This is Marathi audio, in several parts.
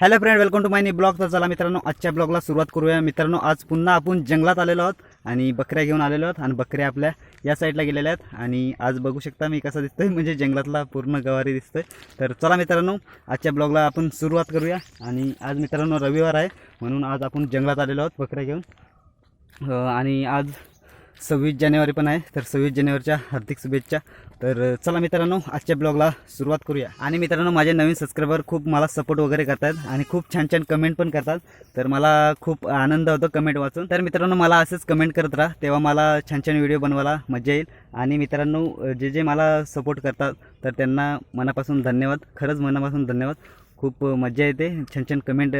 Hello friend welcome to my blog तर चला मित्रांनो आजच्या ब्लॉगला सुरुवात करूया. मित्रांनो आज पुन्हा आपण जंगलात आलेलो आहोत आणि बकऱ्या घेऊन आलेलो आहोत आणि बकऱ्या आपल्या या साईडला गेलेल्या आहेत. आणि आज बघू शकता मी कसा दिसतोय. म्हणजे जंगलातला पूर्ण गवारी दिसतोय. तर चला मित्रांनो आजच्या ब्लॉगला आपण सुरुवात करूया. आणि आज मित्रांनो रविवार आहे. म्हणून आज आपण जंगलात आलेलो आहोत बकऱ्या घेऊन. आणि आज सव्वीस जानेवारी पण आहे. तर सव्वीस जानेवारीच्या हार्दिक शुभेच्छा. तर चला मित्रांनो आजच्या ब्लॉगला सुरुवात करूया. आणि मित्रांनो माझे नवीन सबस्क्रायबर खूप मला सपोर्ट वगैरे करतात आणि खूप छान छान कमेंट पण करतात. तर मला खूप आनंद होतो कमेंट वाचून. तर मित्रांनो मला असंच कमेंट करत राहा. तेव्हा मला छान छान व्हिडिओ बनवायला मजा येईल. आणि मित्रांनो जे जे मला सपोर्ट करतात तर त्यांना मनापासून धन्यवाद. खरंच मनापासून धन्यवाद. खूप मजा येते. छान छान कमेंट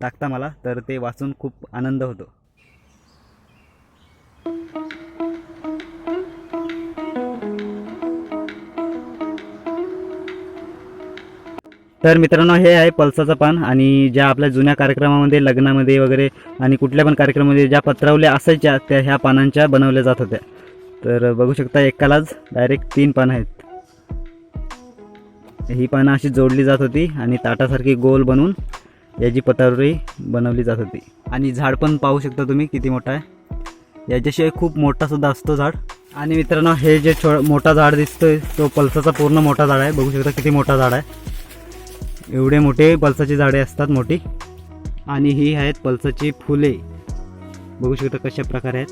टाकता मला. तर ते वाचून खूप आनंद होतो. तर मित्रांनो हे आहे पल्साचं पान आणि ज्या आपल्या जुन्या कार्यक्रमामध्ये लग्नामध्ये वगैरे आणि कुठल्या पण कार्यक्रमामध्ये ज्या पत्रावल्या असायच्या त्या ह्या पानांच्या बनवल्या जात होत्या. तर बघू शकता एकालाच डायरेक्ट तीन पानं आहेत. ही पानं अशी जोडली जात होती आणि ताटासारखी गोल बनवून याची पत्रावळी बनवली जात होती. आणि झाड पण पाहू शकता तुम्ही किती मोठं आहे. याच्याशिवाय खूप मोठासुद्धा असतो झाड. आणि मित्रांनो हे जे छो मोठा झाड दिसतोय तो पल्साचा पूर्ण मोठा झाड आहे. बघू शकता किती मोठा झाड आहे. एवढे मोठे पल्साची झाडे असतात मोठी. आणि ही आहेत पलसाची फुले. बघू शकता कशा प्रकारे आहेत.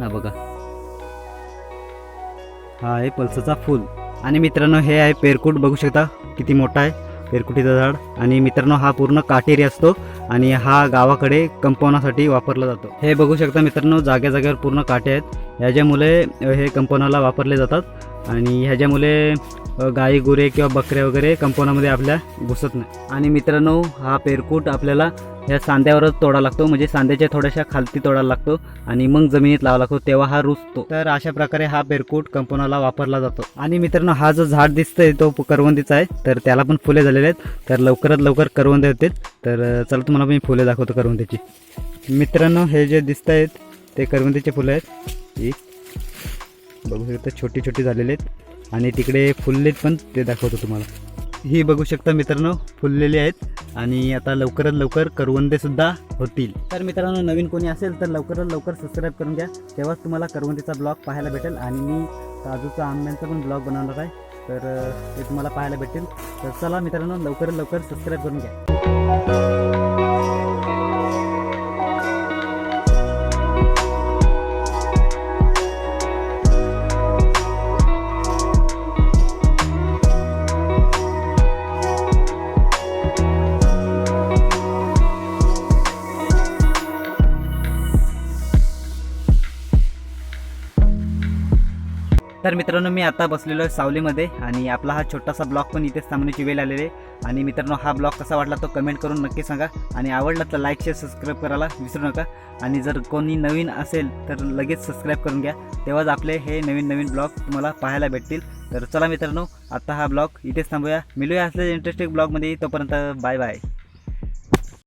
हा बघा. हा आहे पलसाचा फूल. आणि मित्रांनो हे आहे पेरकूट. बघू शकता किती मोठा आहे पेरकुटीचं झाड. आणि मित्रांनो हा पूर्ण काटेरी असतो आणि हा गावाकडे कंपवण्यासाठी वापरला जातो. हे बघू शकता मित्रांनो जाग्या जाग्यावर पूर्ण काटे आहेत. ह्याच्यामुळे हे कंपाऊंडाला वापरले जातात. आणि ह्याच्यामुळे गाई गुरे किंवा बकऱ्या वगैरे कंपाऊंडामध्ये आपल्या घुसत नाही. आणि मित्रांनो हा पेरकूट आपल्याला ह्या सांध्यावरच तोडा लागतो. म्हणजे सांध्याच्या थोड्याशा खालती तोडायला लागतो आणि मग जमिनीत लावा लागतो तेव्हा हा रुजतो. तर अशा प्रकारे हा पेरकूट कंपनाला वापरला जातो. आणि मित्रांनो हा जो झाड दिसतोय तो करवंदीचा आहे. तर त्याला पण फुले झालेले आहेत. तर लवकरात लवकर करवंदे होतील. तर चला तुम्हाला मी फुले दाखवतो करवंदीची. मित्रांनो हे जे दिसत आहेत ते करवंदीचे फुलं आहेत. बघू शकता छोटी छोटी झालेले आहेत. आणि तिकडे फुललेत पण ते दाखवतो तुम्हाला. ही बघू शकता मित्रांनो फुललेली आहेत. आणि आता लवकरात लवकर करवंदे सुद्धा होतील. तर मित्रांनो नवीन कोणी असेल तर लवकरात लवकर सबस्क्राईब करून घ्या. तेव्हाच तुम्हाला करवंदीचा ब्लॉग पाहायला भेटेल. आणि मी काजूचा आंब्यांचा पण ब्लॉग बनवणार आहे. तर ते तुम्हाला पाहायला भेटेल. तर चला मित्रांनो लवकरात लवकर सबस्क्राईब करून घ्या. तर मित्रांनो मी आता बसलेलो आहे सावलीमध्ये आणि आपला हा छोटासा ब्लॉग पण इथेच थांबण्याची वेळ आलेली आहे. आणि मित्रांनो हा ब्लॉग कसा वाटला तो कमेंट करून नक्की सांगा. आणि आवडला तर लाईक शेअर सबस्क्राईब करायला विसरू नका. आणि जर कोणी नवीन असेल तर लगेच सबस्क्राईब करून घ्या. तेव्हाच आपले हे नवीन नवीन ब्लॉग तुम्हाला पाहायला भेटतील. तर चला मित्रांनो आता हा ब्लॉग इथेच थांबूया. मिळूया असलेल्या इंटरेस्टिंग ब्लॉगमध्ये. तोपर्यंत बाय बाय